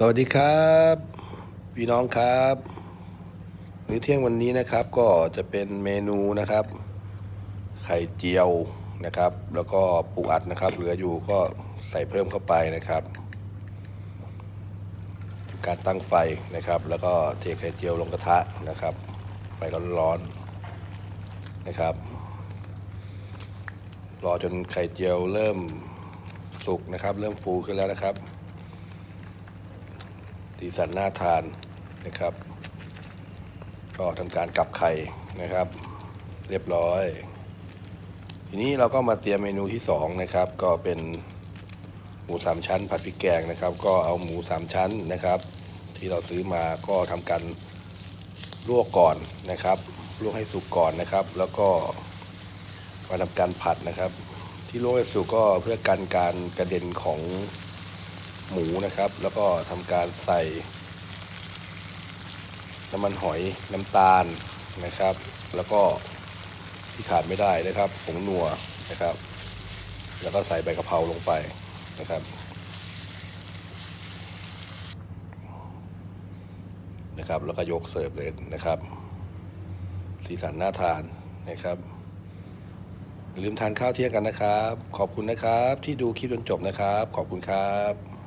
สวัสดีครับ พี่น้องครับมื้อเที่ยงวันนี้นะครับก็จะเป็นเมนูนะครับ ไข่เจียวนะครับ แล้วก็ปูอัดนะครับ เหลืออยู่ก็ใส่เพิ่มเข้าไปนะครับ การตั้งไฟนะครับ แล้วก็เทไข่เจียวลงกระทะนะครับ ไฟร้อนๆนะครับ รอจนไข่เจียวเริ่มสุกนะครับ เริ่มฟูขึ้นแล้วนะครับ สีสันน่าทานนะครับ ก็ทำการกลับไข่นะครับ เรียบร้อย ทีนี้เราก็มาเตรียมเมนูที่สองนะครับ ก็เป็นหมูสามชั้นผัดพริกแกงนะครับ ก็เอาหมูสามชั้นนะครับ ที่เราซื้อมาก็ทำการลวกก่อนนะครับลวกให้สุกก่อนนะครับ แล้วก็มาทำการผัดนะครับ ที่ลวกให้สุกก็เพื่อกันการกระเด็นของ หมูนะครับ แล้วก็ทำการใส่น้ำมันหอยน้ำตาลนะครับ แล้วก็ที่ขาดไม่ได้นะครับผงนัวนะครับ แล้วก็ใส่ใบกะเพราลงไปนะครับนะครับ แล้วก็ยกเสิร์ฟเลยนะครับ สีสันน่าทานนะครับอย่าลืมทานข้าวเที่ยงกันนะครับ ขอบคุณนะครับ ที่ดูคลิปจนจบนะครับ ขอบคุณครับ